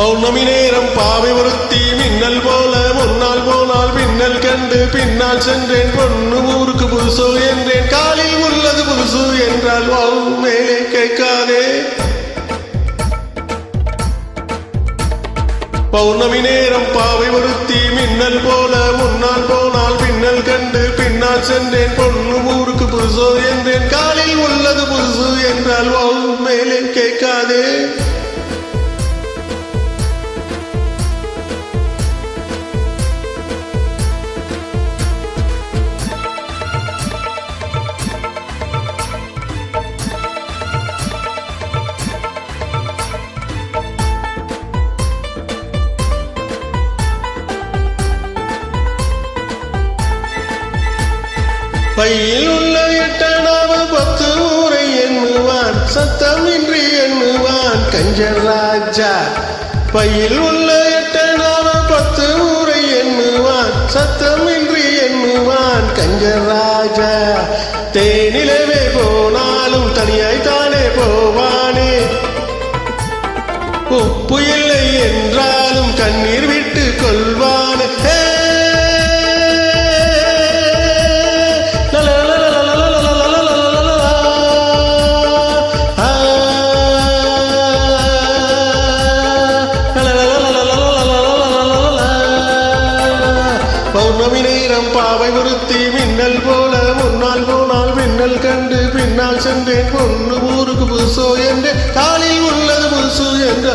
பௌர்ணமி நேரம் பாவை ஒருத்தி மின்னல் போல முன்னால் போனால் பின்னல் கண்டு பின்னால் சென்றேன் பொண்ணு ஊருக்கு புதுசு என்றேன் காலில் உள்ளது புதுசு என்றால் வாவு மேலே கேட்காதே. பௌர்ணமி நேரம் பாவை ஒருத்தி மின்னல் போல முன்னால் போனால் பின்னல் கண்டு பின்னால் சென்றேன் பொண்ணு ஊருக்கு புதுசு என்றேன் காலில் உள்ளது புதுசு என்றால் வாவு மேலே கேட்காதே. பையில் உள்ள எட்டனாவது பத்து ஊரை எண்ணுவான். சத்தமின்றி எண்ணுவான் கஞ்சர் ராஜா. பையில் உள்ள எட்டனாவது பத்து ஊரை எண்ணுவான். சத்தமின்றி எண்ணுவான் கஞ்சர் ராஜா. தேனிலவே போனாலும் தனியாய் தானே போவானே. உப்புயில் பௌர்ணமி நேரம் பாவை ஒருத்தி மின்னல் போல முன்னால் போனால் மின்னல் கண்டு பின்னால் சென்றேன் பொண்ணு ஊருக்கு புதுசோ என்று காலில் உள்ளது புதுசு என்று.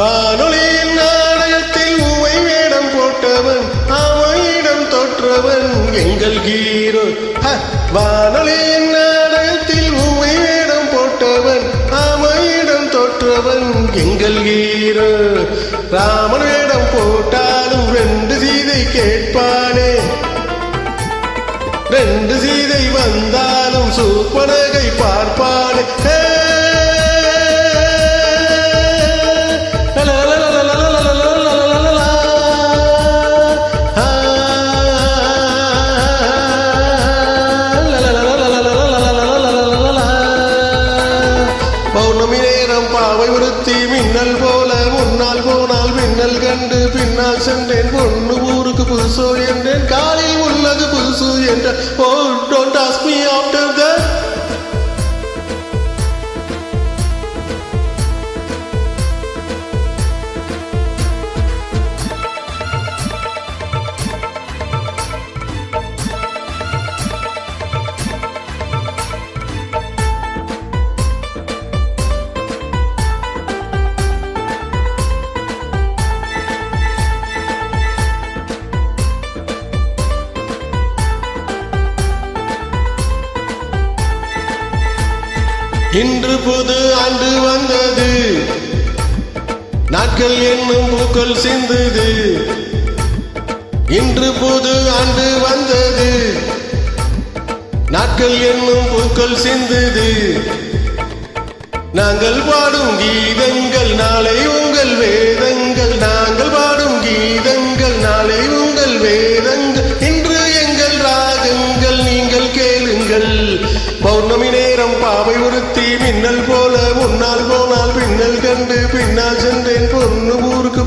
வானொலியின் நாடகத்தில் உவை வேடம் போட்டவன் அவனிடம் தொற்றவன் எங்கள் ஹீரோ. வானொலியின் நாடகத்தில் உவை வேடம் போட்டவன் அவனிடம் தொற்றவன் எங்கள் ஹீரோ. ராமன் வேடம் போட்டாலும் ரெண்டு சீதை கேட்பானே. ரெண்டு சீதை வந்தாலும் சூப்பனகை பார்ப்பானே. பாவை ஒருத்தி மின்னல் போல முன்னால் போனால் மின்னல் கண்டு பின்னால் சென்றேன். பொண்ணு ஊருக்கு புதுசோ என்றேன். காலில் உள்ளது புதுசு என்ற ஓ இன்று புது ஆண்டு வந்தது. நாட்கள் என்னும் பூக்கள் சிந்துது. இன்று புது ஆண்டு வந்தது. நாட்கள் என்னும் பூக்கள் சிந்துது. நாங்கள் பாடும் கீதங்கள் நாளை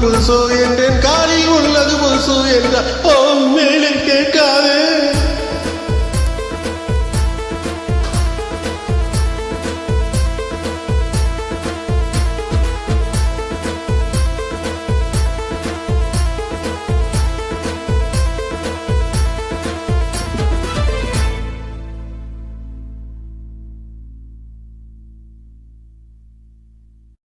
புதுசு என்றேன் காலில் உள்ளது புதுசு என்றார் ஓ மேலும் கேட்க